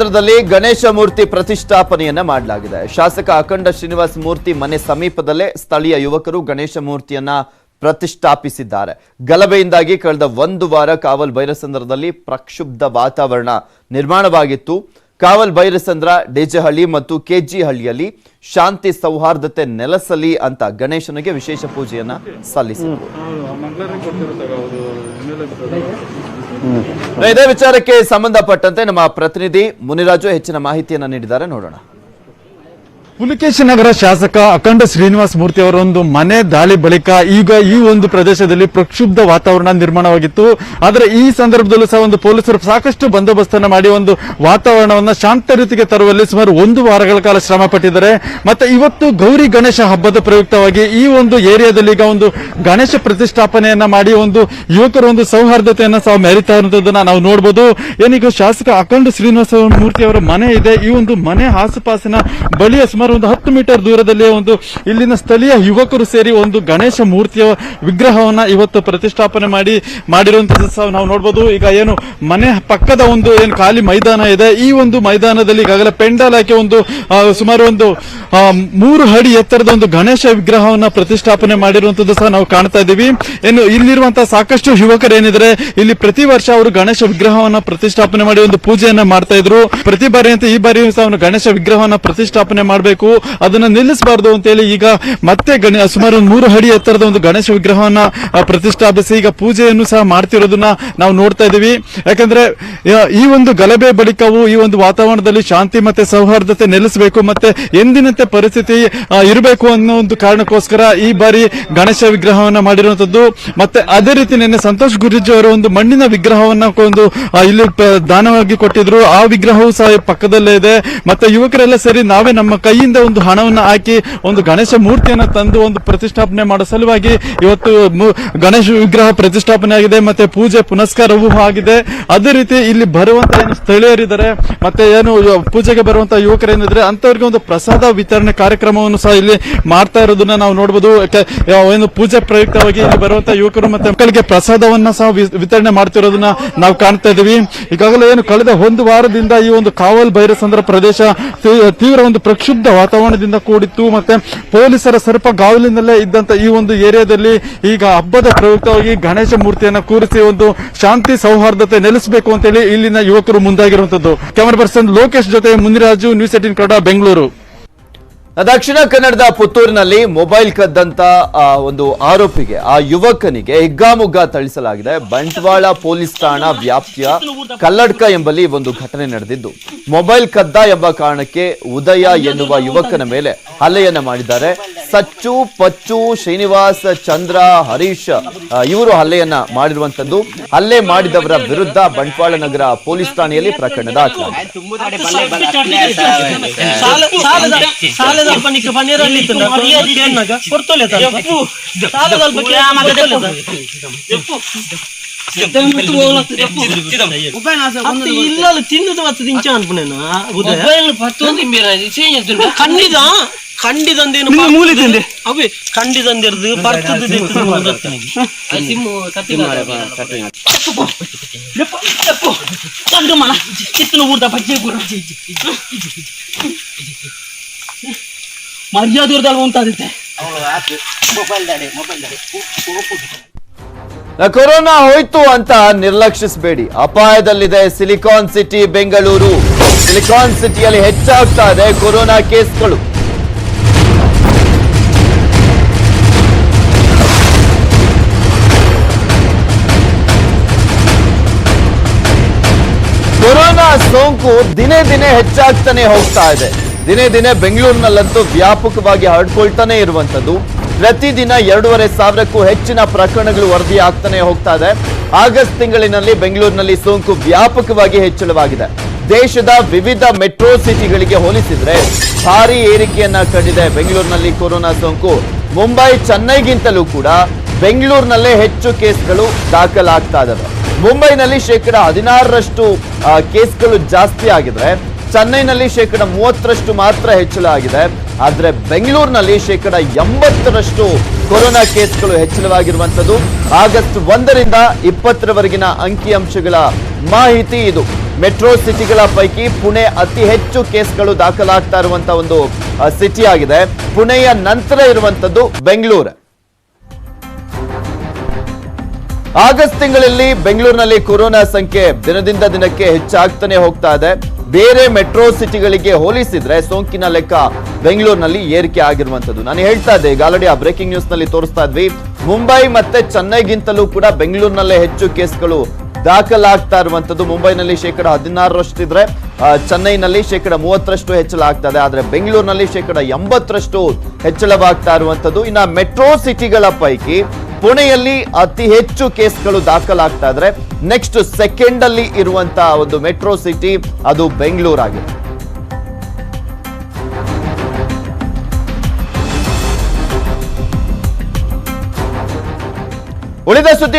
ಕ್ಷೇತ್ರದಲ್ಲಿ ಗಣೇಶ ಮೂರ್ತಿ ಪ್ರತಿಷ್ಠಾಪನೆಯನ್ನ ಮಾಡಲಾಗಿದೆ. ಶಾಸಕ ಅಖಂಡ ಶ್ರೀನಿವಾಸ್ ಮೂರ್ತಿ ಮನೆ ಸಮೀಪದಲ್ಲೇ ಸ್ಥಳೀಯ ಯುವಕರು ಗಣೇಶ ಮೂರ್ತಿಯನ್ನ ಪ್ರತಿಷ್ಠಾಪಿಸಿದ್ದಾರೆ. ಗಲಭೆಯಿಂದಾಗಿ ಕಳೆದ ಒಂದು ವಾರ ಕಾವಲ್ ಭೈರಸಂದ್ರದಲ್ಲಿ ಪ್ರಕ್ಷುಬ್ಧ ವಾತಾವರಣ ನಿರ್ಮಾಣವಾಗಿತ್ತು. ಕಾವಲ್ ಬೈರಸಂದ್ರ ಡೇಜಹಳ್ಳಿ ಮತ್ತು ಕೆಜಿ ಹಳ್ಳಿಯಲ್ಲಿ ಶಾಂತಿ ಸೌಹಾರ್ದತೆ ನೆಲೆಸಲಿ ಅಂತ ಗಣೇಶನಿಗೆ ವಿಶೇಷ ಪೂಜೆಯನ್ನ ಸಲ್ಲಿಸಿದರು. ಇದೇ ವಿಚಾರಕ್ಕೆ ಸಂಬಂಧಪಟ್ಟಂತೆ ನಮ್ಮ ಪ್ರತಿನಿಧಿ ಮುನಿರಾಜು ಹೆಚ್ಚಿನ ಮಾಹಿತಿಯನ್ನ ನೀಡಿದ್ದಾರೆ. ನೋಡೋಣ. ಪುಲಿಕೇಶಿ ನಗರ ಶಾಸಕ ಅಖಂಡ ಶ್ರೀನಿವಾಸ ಮೂರ್ತಿ ಅವರೊಂದು ಮನೆ ದಾಳಿ ಬಳಿಕ ಈಗ ಈ ಒಂದು ಪ್ರದೇಶದಲ್ಲಿ ಪ್ರಕ್ಷುಬ್ಧ ವಾತಾವರಣ ನಿರ್ಮಾಣವಾಗಿತ್ತು. ಆದರೆ ಈ ಸಂದರ್ಭದಲ್ಲೂ ಸಹ ಒಂದು ಪೊಲೀಸರು ಸಾಕಷ್ಟು ಬಂದೋಬಸ್ತನ್ನ ಮಾಡಿ ಒಂದು ವಾತಾವರಣವನ್ನು ಶಾಂತ ರೀತಿಗೆ ತರುವಲ್ಲಿ ಸುಮಾರು ಒಂದು ವಾರಗಳ ಕಾಲ ಶ್ರಮ ಪಟ್ಟಿದ್ದಾರೆ. ಮತ್ತೆ ಇವತ್ತು ಗೌರಿ ಗಣೇಶ ಹಬ್ಬದ ಪ್ರಯುಕ್ತವಾಗಿ ಈ ಒಂದು ಏರಿಯಾದಲ್ಲಿ ಈಗ ಒಂದು ಗಣೇಶ ಪ್ರತಿಷ್ಠಾಪನೆಯನ್ನ ಮಾಡಿ ಒಂದು ಯುವಕರ ಒಂದು ಸೌಹಾರ್ದತೆಯನ್ನು ಸಹ ಮೆರಿತಾ ಇರುವಂತದನ್ನ ನಾವು ನೋಡಬಹುದು ಏನೀಗ ಶಾಸಕ ಅಖಂಡ ಶ್ರೀನಿವಾಸ ಮೂರ್ತಿ ಅವರ ಮನೆ ಇದೆ. ಈ ಒಂದು ಮನೆ ಆಸುಪಾಸಿನ ಬಳಿಯ ಸುಮಾರು ಒಂದು ಹತ್ತು ಮೀಟರ್ ದೂರದಲ್ಲಿ ಒಂದು ಇಲ್ಲಿನ ಸ್ಥಳೀಯ ಯುವಕರು ಸೇರಿ ಒಂದು ಗಣೇಶ ಮೂರ್ತಿಯ ವಿಗ್ರಹವನ್ನ ಇವತ್ತು ಪ್ರತಿಷ್ಠಾಪನೆ ಮಾಡಿ ಮಾಡಿರುವಂತದ್ದು ಸಹ ನಾವು ನೋಡಬಹುದು ಈಗ ಏನು ಮನೆ ಪಕ್ಕದ ಒಂದು ಏನು ಖಾಲಿ ಮೈದಾನ ಇದೆ. ಈ ಒಂದು ಮೈದಾನದಲ್ಲಿ ಈಗಾಗಲೇ ಪೆಂಡಲ್ ಹಾಕಿ ಒಂದು ಸುಮಾರು ಒಂದು ಮೂರು ಅಡಿ ಎತ್ತರದ ಒಂದು ಗಣೇಶ ವಿಗ್ರಹವನ್ನ ಪ್ರತಿಷ್ಠಾಪನೆ ಮಾಡಿರುವಂತದ್ದು ಸಹ ನಾವು ಕಾಣ್ತಾ ಇದ್ದೀವಿ. ಏನು ಇಲ್ಲಿರುವಂತಹ ಸಾಕಷ್ಟು ಯುವಕರು ಏನಿದ್ರೆ ಇಲ್ಲಿ ಪ್ರತಿ ವರ್ಷ ಅವರು ಗಣೇಶ ವಿಗ್ರಹವನ್ನ ಪ್ರತಿಷ್ಠಾಪನೆ ಮಾಡಿ ಒಂದು ಪೂಜೆಯನ್ನ ಮಾಡ್ತಾ ಇದ್ರು. ಪ್ರತಿ ಬಾರಿ ಅಂತ ಈ ಬಾರಿ ಸಹ ಗಣೇಶ ವಿಗ್ರಹವನ್ನ ಪ್ರತಿಷ್ಠಾಪನೆ ಮಾಡಬೇಕು ಅದನ್ನ ನಿಲ್ಲಿಸಬಾರದು ಅಂತೇಳಿ ಈಗ ಮತ್ತೆ ಸುಮಾರು ಒಂದು ಮೂರು ಅಡಿ ಎತ್ತರದ ಒಂದು ಗಣೇಶ ವಿಗ್ರಹವನ್ನ ಪ್ರತಿಷ್ಠಾಪಿಸಿ ಈಗ ಪೂಜೆಯನ್ನು ಸಹ ಮಾಡ್ತಿರೋದನ್ನ ನಾವು ನೋಡ್ತಾ ಇದೀವಿ ಯಾಕಂದ್ರೆ ಈ ಒಂದು ಗಲಭೆ ಬಳಿಕವು ಈ ಒಂದು ವಾತಾವರಣದಲ್ಲಿ ಶಾಂತಿ ಮತ್ತೆ ಸೌಹಾರ್ದತೆ ನೆಲೆಸಬೇಕು ಮತ್ತೆ ಎಂದಿನಂತೆ ಪರಿಸ್ಥಿತಿ ಇರಬೇಕು ಅನ್ನೋ ಒಂದು ಕಾರಣಕ್ಕೋಸ್ಕರ ಈ ಬಾರಿ ಗಣೇಶ ವಿಗ್ರಹವನ್ನ ಮಾಡಿರುವಂತದ್ದು ಮತ್ತೆ ಅದೇ ರೀತಿ ನಿನ್ನೆ ಸಂತೋಷ್ ಗುರುಜಿ ಅವರ ಒಂದು ಮಣ್ಣಿನ ವಿಗ್ರಹವನ್ನ ಒಂದು ಇಲ್ಲಿ ದಾನವಾಗಿ ಕೊಟ್ಟಿದ್ರು. ಆ ವಿಗ್ರಹವು ಸಹ ಪಕ್ಕದಲ್ಲೇ ಇದೆ. ಮತ್ತೆ ಯುವಕರೆಲ್ಲ ಸರಿ, ನಾವೇ ನಮ್ಮ ಕೈಯಿಂದ ಒಂದು ಹಣವನ್ನು ಹಾಕಿ ಒಂದು ಗಣೇಶ ಮೂರ್ತಿಯನ್ನು ತಂದು ಒಂದು ಪ್ರತಿಷ್ಠಾಪನೆ ಮಾಡೋ ಸಲುವಾಗಿ ಇವತ್ತು ಗಣೇಶ ವಿಗ್ರಹ ಪ್ರತಿಷ್ಠಾಪನೆ ಆಗಿದೆ, ಮತ್ತೆ ಪೂಜೆ ಪುನಸ್ಕಾರವೂ ಆಗಿದೆ. ಅದೇ ರೀತಿ ಇಲ್ಲಿ ಬರುವಂತ ಏನು ಸ್ಥಳೀಯರಿದ್ದಾರೆ, ಮತ್ತೆ ಏನು ಪೂಜೆಗೆ ಬರುವಂತ ಯುವಕರೇನಿದ್ರೆ ಅಂತವರಿಗೆ ಒಂದು ಪ್ರಸಾದ ವಿತರಣೆ ಕಾರ್ಯಕ್ರಮವನ್ನು ಸಹ ಇಲ್ಲಿ ಮಾಡ್ತಾ ಇರೋದನ್ನ ನಾವು ನೋಡಬಹುದು ಏನು ಪೂಜೆ ಪ್ರಯುಕ್ತವಾಗಿ ಇಲ್ಲಿ ಬರುವಂತ ಯುವಕರು ಮತ್ತೆ ಮಕ್ಕಳಿಗೆ ಪ್ರಸಾದವನ್ನ ಸಹ ವಿತರಣೆ ಮಾಡ್ತಿರೋದನ್ನ ನಾವು ಕಾಣ್ತಾ ಇದೀವಿ ಈಗಾಗಲೇ ಏನು ಕಳೆದ ಒಂದು ವಾರದಿಂದ ಈ ಒಂದು ಕಾವಲ್ ಭೈರಸಂದ್ರ ಪ್ರದೇಶ ತೀವ್ರ ಒಂದು ಪ್ರಕ್ಷುಬ್ಧ ವಾತಾವರಣದಿಂದ ಕೂಡಿತ್ತು. ಮತ್ತೆ ಪೊಲೀಸರ ಸರ್ಪ ಗಾವಲಿನಲ್ಲೇ ಇದ್ದಂತ ಈ ಒಂದು ಏರಿಯಾದಲ್ಲಿ ಈಗ ಹಬ್ಬದ ಪ್ರಯುಕ್ತವಾಗಿ ಗಣೇಶ ಮೂರ್ತಿಯನ್ನು ಕೂರಿಸಿ ಒಂದು ಶಾಂತಿ ಸೌಹಾರ್ದತೆ ನೆಲೆಸಬೇಕು ಅಂತೇಳಿ ಇಲ್ಲಿನ ಯುವಕರು ಮುಂದಾಗಿರುವಂತದ್ದು. ಕ್ಯಾಮರಾ ಪರ್ಸನ್ ಲೋಕೇಶ್ ಜೊತೆ ಮುನಿರಾಜು ನ್ಯೂಸ್ ಏಟೀನ್ ಕನ್ನಡ ಬೆಂಗಳೂರು ದಕ್ಷಿಣ ಕನ್ನಡದ ಪುತ್ತೂರಿನಲ್ಲಿ ಮೊಬೈಲ್ ಕದ್ದಂತ ಒಂದು ಆರೋಪಿಗೆ, ಆ ಯುವಕನಿಗೆ ಹಿಗ್ಗಾಮುಗ್ಗಾ ಥಳಿಸಲಾಗಿದೆ. ಬಂಟ್ವಾಳ ಪೊಲೀಸ್ ಠಾಣಾ ವ್ಯಾಪ್ತಿಯ ಕಲ್ಲಡ್ಕ ಎಂಬಲ್ಲಿ ಒಂದು ಘಟನೆ ನಡೆದಿದ್ದು. ಮೊಬೈಲ್ ಕದ್ದ ಎಂಬ ಕಾರಣಕ್ಕೆ ಉದಯ ಎನ್ನುವ ಯುವಕನ ಮೇಲೆ ಹಲ್ಲೆಯನ್ನ ಮಾಡಿದ್ದಾರೆ. ಸಚ್ಚು ಪಚ್ಚು ಶ್ರೀನಿವಾಸ್ ಚಂದ್ರ ಹರೀಶ್ ಇವರು ಹಲ್ಲೆಯನ್ನ ಮಾಡಿರುವಂತದ್ದು ಹಲ್ಲೆ ಮಾಡಿದವರ ವಿರುದ್ಧ ಬಂಟ್ವಾಳ ನಗರ ಪೊಲೀಸ್ ಠಾಣೆಯಲ್ಲಿ ಪ್ರಕರಣ ದಾಖಲಾಗಿದೆ. ನಿಕ್ಕ ಪನ್ನೀರಲ್ಲಿ ಇತ್ತು ಏನಾಗ ಕೊಡ್ತೋಲೆ ಸಾಲದ ಅಲ್ಪ ಇಲ್ಲ ತಿನ್ನುದು ಮತ್ತೆ ತಿಂಚ ಅನ್ಪುನೇನು ಖಂಡಿತ ಖಂಡಿದಂದೇನು ಮೂಲಿ ತಿಂದೆ ಅವೇ ಖಂಡಿದಂದಿರ್ದು ಬರ್ತದ್ದು ಕಂಡು ಮನ ಚಿತ್ತನ ಊರ್ದ ಬಜ್ಜೆ ಗುರ. ಮರ್ಯಾದೆ ಇರ್ದಲ್ಲ ಉಂಟಾಗುತ್ತೆ ಕೊರೋನಾ ಹೋಯ್ತು ಅಂತ ನಿರ್ಲಕ್ಷಿಸಬೇಡಿ. ಅಪಾಯದಲ್ಲಿದೆ ಸಿಲಿಕಾನ್ ಸಿಟಿ ಬೆಂಗಳೂರು. ಸಿಲಿಕಾನ್ ಸಿಟಿಯಲ್ಲಿ ಹೆಚ್ಚಾಗ್ತಾ ಇದೆ ಕೊರೋನಾ ಕೇಸ್ಗಳು. ಸೋಂಕು ದಿನೇ ದಿನೇ ಹೆಚ್ಚಾಗ್ತಾನೆ ಹೋಗ್ತಾ ಇದೆ. ದಿನೇ ದಿನೇ ಬೆಂಗಳೂರಿನಲ್ಲಂತೂ ವ್ಯಾಪಕವಾಗಿ ಹರಡ್ಕೊಳ್ತಾನೆ ಇರುವಂತದ್ದು ಪ್ರತಿದಿನ ಎರಡೂವರೆ ಸಾವಿರಕ್ಕೂ ಹೆಚ್ಚಿನ ಪ್ರಕರಣಗಳು ವರದಿ ಆಗ್ತಾನೆ ಹೋಗ್ತಾ ಇದೆ. ಆಗಸ್ಟ್ ತಿಂಗಳಿನಲ್ಲಿ ಬೆಂಗಳೂರಿನಲ್ಲಿ ಸೋಂಕು ವ್ಯಾಪಕವಾಗಿ ಹೆಚ್ಚಳವಾಗಿದೆ. ದೇಶದ ವಿವಿಧ ಮೆಟ್ರೋ ಸಿಟಿಗಳಿಗೆ ಹೋಲಿಸಿದ್ರೆ ಭಾರಿ ಏರಿಕೆಯನ್ನ ಕಂಡಿದೆ ಬೆಂಗಳೂರಿನಲ್ಲಿ ಕೊರೋನಾ ಸೋಂಕು. ಮುಂಬೈ, ಚೆನ್ನೈಗಿಂತಲೂ ಕೂಡ ಬೆಂಗಳೂರಿನಲ್ಲೇ ಹೆಚ್ಚು ಕೇಸ್ಗಳು ದಾಖಲಾಗ್ತಾ ಇದಾವೆ. ಮುಂಬೈನಲ್ಲಿ ಶೇಕಡ ಹದಿನಾರರಷ್ಟು ಕೇಸ್ಗಳು ಜಾಸ್ತಿ ಆಗಿದ್ರೆ, ಚೆನ್ನೈನಲ್ಲಿ ಶೇಕಡ ಮೂವತ್ತರಷ್ಟು ಮಾತ್ರ ಹೆಚ್ಚಳ ಆಗಿದೆ. ಆದರೆ ಬೆಂಗಳೂರಿನಲ್ಲಿ ಶೇಕಡ ಎಂಬತ್ತರಷ್ಟು ಕೊರೋನಾ ಕೇಸ್ಗಳು ಹೆಚ್ಚಳವಾಗಿರುವಂಥದ್ದು. ಆಗಸ್ಟ್ ಒಂದರಿಂದ ಇಪ್ಪತ್ತರವರೆಗಿನ ಅಂಕಿಅಂಶಗಳ ಮಾಹಿತಿ ಇದು. ಮೆಟ್ರೋ ಸಿಟಿಗಳ ಪೈಕಿ ಪುಣೆ ಅತಿ ಹೆಚ್ಚು ಕೇಸ್ಗಳು ದಾಖಲಾಗ್ತಾ ಇರುವಂತ ಒಂದು ಸಿಟಿ ಆಗಿದೆ. ಪುಣೆಯ ನಂತರ ಇರುವಂತದ್ದು ಬೆಂಗಳೂರು. ಆಗಸ್ಟ್ ತಿಂಗಳಲ್ಲಿ ಬೆಂಗಳೂರಿನಲ್ಲಿ ಕೊರೋನಾ ಸಂಖ್ಯೆ ದಿನದಿಂದ ದಿನಕ್ಕೆ ಹೆಚ್ಚಾಗ್ತಾನೆ ಹೋಗ್ತಾ ಇದೆ. ಬೇರೆ ಮೆಟ್ರೋ ಸಿಟಿಗಳಿಗೆ ಹೋಲಿಸಿದ್ರೆ ಸೋಂಕಿನ ಲೆಕ್ಕ ಬೆಂಗಳೂರಿನಲ್ಲಿ ಏರಿಕೆ ಆಗಿರುವಂತದ್ದು ನಾನು ಹೇಳ್ತಾ ಇದ್ದೆ ಈಗ ಆಲ್ರೆಡಿ ಆ ಬ್ರೇಕಿಂಗ್ ನ್ಯೂಸ್ನಲ್ಲಿ ತೋರಿಸ್ತಾ ಇದ್ವಿ. ಮುಂಬೈ ಮತ್ತೆ ಚೆನ್ನೈಗಿಂತಲೂ ಕೂಡ ಬೆಂಗಳೂರಿನಲ್ಲೇ ಹೆಚ್ಚು ಕೇಸ್ಗಳು ದಾಖಲಾಗ್ತಾ ಇರುವಂತದ್ದು ಮುಂಬೈನಲ್ಲಿ ಶೇಕಡ ಹದಿನಾರರಷ್ಟಿದ್ರೆ ಚೆನ್ನೈನಲ್ಲಿ ಶೇಕಡ ಮೂವತ್ತರಷ್ಟು ಹೆಚ್ಚಳ ಆಗ್ತಾ ಇದೆ. ಆದ್ರೆ ಬೆಂಗಳೂರಿನಲ್ಲಿ ಶೇಕಡ ಎಂಬತ್ತರಷ್ಟು ಹೆಚ್ಚಳವಾಗ್ತಾ ಇರುವಂತದ್ದು ಇನ್ನ ಮೆಟ್ರೋ ಸಿಟಿಗಳ ಪೈಕಿ ಪುಣೆಯಲ್ಲಿ ಅತಿ ಹೆಚ್ಚು ಕೇಸ್ಗಳು ದಾಖಲಾಗ್ತಾ ಇದ್ರೆ ನೆಕ್ಸ್ಟ್ ಸೆಕೆಂಡ್ ಅಲ್ಲಿ ಇರುವಂತ ಒಂದು ಮೆಟ್ರೋ ಸಿಟಿ ಅದು ಬೆಂಗಳೂರಾಗಿದೆ. ಉಳಿದ ಸುದ್ದಿ